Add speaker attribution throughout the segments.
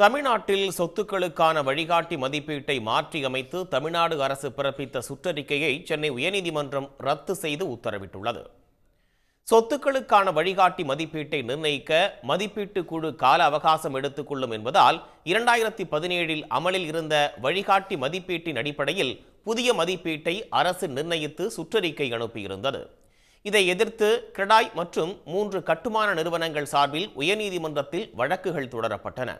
Speaker 1: தமிழ்நாட்டில் சொத்துக்களுக்கான வழிகாட்டி மதிப்பீட்டை மாற்றியமைத்து தமிழ்நாடு அரசு பிறப்பித்த சுற்றறிக்கையை சென்னை உயர்நீதிமன்றம் ரத்து செய்து உத்தரவிட்டுள்ளது. சொத்துக்களுக்கான வழிகாட்டி மதிப்பீட்டை நிர்ணயிக்க மதிப்பீட்டு குழு கால அவகாசம் எடுத்துக்கொள்ளும் என்பதால் இரண்டாயிரத்தி பதினேழில் அமலில் இருந்த வழிகாட்டி மதிப்பீட்டின் அடிப்படையில் புதிய மதிப்பீட்டை அரசு நிர்ணயித்து சுற்றறிக்கை அனுப்பியிருந்தது. இதை எதிர்த்து கிரடாய் மற்றும் மூன்று கட்டுமான நிறுவனங்கள் சார்பில் உயர்நீதிமன்றத்தில் வழக்குகள் தொடரப்பட்டன.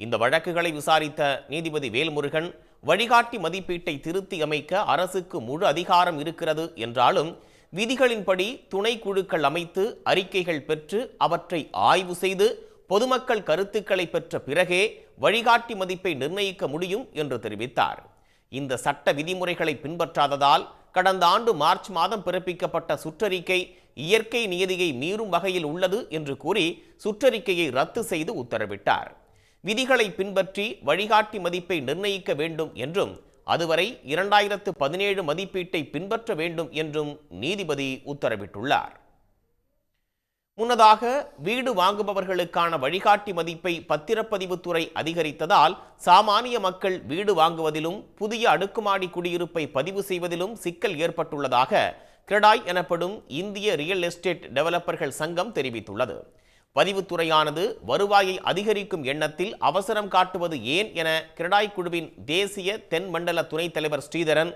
Speaker 1: இந்த வழக்குகளை விசாரித்த நீதிபதி வேல்முருகன் வழிகாட்டி மதிப்பீட்டை திருத்தி அமைக்க அரசுக்கு முழு அதிகாரம் இருக்கிறது என்றாலும் விதிகளின்படி துணை குழுக்கள் அமைத்து அறிக்கைகள் பெற்று அவற்றை ஆய்வு செய்து பொதுமக்கள் கருத்துக்களை பெற்ற பிறகே வழிகாட்டி மதிப்பை நிர்ணயிக்க முடியும் என்று தெரிவித்தார். இந்த சட்ட விதிமுறைகளை பின்பற்றாததால் கடந்த ஆண்டு மார்ச் மாதம் பிறப்பிக்கப்பட்ட சுற்றறிக்கை இயற்கை நியதியை மீறும் வகையில் உள்ளது என்று கூறி சுற்றறிக்கையை ரத்து செய்து உத்தரவிட்டார். விதிகளை பின்பற்றி வழிகாட்டி மதிப்பை நிர்ணயிக்க வேண்டும் என்றும் அதுவரை இரண்டாயிரத்து பதினேழு மதிப்பீட்டை பின்பற்ற வேண்டும் என்றும் நீதிபதி உத்தரவிட்டுள்ளார். முன்னதாக வீடு வாங்குபவர்களுக்கான வழிகாட்டி மதிப்பை பத்திரப்பதிவுத்துறை அதிகரித்ததால் சாமானிய மக்கள் வீடு வாங்குவதிலும் புதிய அடுக்குமாடி குடியிருப்பை பதிவு செய்வதிலும் சிக்கல் ஏற்பட்டுள்ளதாக கிரடாய் எனப்படும் இந்திய ரியல் எஸ்டேட் டெவலப்பர்கள் சங்கம் தெரிவித்துள்ளது. பதிவுத்துறையானது வருவாயை அதிகரிக்கும் எண்ணத்தில் அவசரம் காட்டுவது ஏன் என கிரடாய் குழுவின் தேசிய தென் மண்டல துணைத் தலைவர் ஸ்ரீதரன்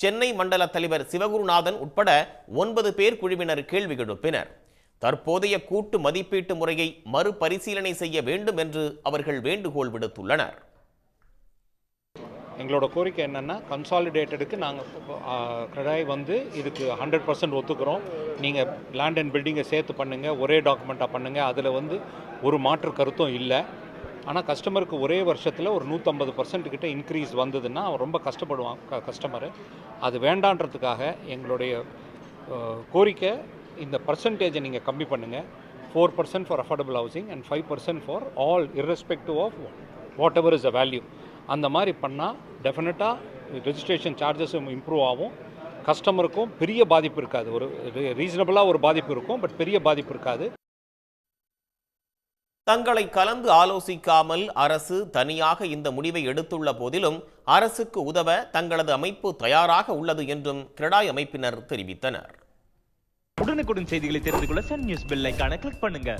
Speaker 1: சென்னை மண்டல தலைவர் சிவகுருநாதன் உட்பட ஒன்பது பேர் குழுவினர் கேள்வி எழுப்பினர். தற்போதைய கூட்டு மதிப்பீட்டு முறையை மறுபரிசீலனை செய்ய வேண்டும் என்று அவர்கள் வேண்டுகோள் விடுத்துள்ளனர்.
Speaker 2: எங்களோட கோரிக்கை என்னென்னா கன்சாலிடேட்டடுக்கு நாங்கள் கிரடாய் வந்து இதுக்கு ஹண்ட்ரட் பர்சன்ட் ஒத்துக்கிறோம். நீங்கள் லேண்ட் அண்ட் பில்டிங்கை சேர்த்து பண்ணுங்கள் ஒரே டாக்குமெண்ட்டாக பண்ணுங்கள் அதில் வந்து ஒரு மாற்று கருத்தும் இல்லை. ஆனால் கஸ்டமருக்கு ஒரே வருஷத்தில் ஒரு நூற்றம்பது பர்சன்ட் கிட்ட இன்க்ரீஸ் வந்ததுன்னா அவன் ரொம்ப கஷ்டப்படுவான் க கஸ்டமரு அது வேண்டான்றதுக்காக எங்களுடைய கோரிக்கை இந்த பர்சன்டேஜை நீங்கள் கம்மி பண்ணுங்கள் four percent for affordable housing and five percent for all irrespective of whatever is a value அந்த மாதிரி பண்ணால் டெஃபினட்டாக ரெஜிஸ்ட்ரேஷன் சார்ஜஸும் இம்ப்ரூவ் ஆகும். கஸ்டமருக்கும் பெரிய பாதிப்பு இருக்காது. ஒரு ரீசனபிளாக ஒரு பாதிப்பு இருக்கும் பட் பெரிய பாதிப்பு இருக்காது.
Speaker 1: தங்களை கலந்து ஆலோசிக்காமல் அரசு தனியாக இந்த முடிவை எடுத்துள்ள போதிலும் அரசுக்கு உதவ தங்களது அமைப்பு தயாராக உள்ளது என்றும் கிரடாய் அமைப்பினர் தெரிவித்தனர்.
Speaker 3: உடனுக்குடன் செய்திகளை தெரிந்து கொள்ள சன் நியூஸ் பெல் கிளிக் பண்ணுங்க.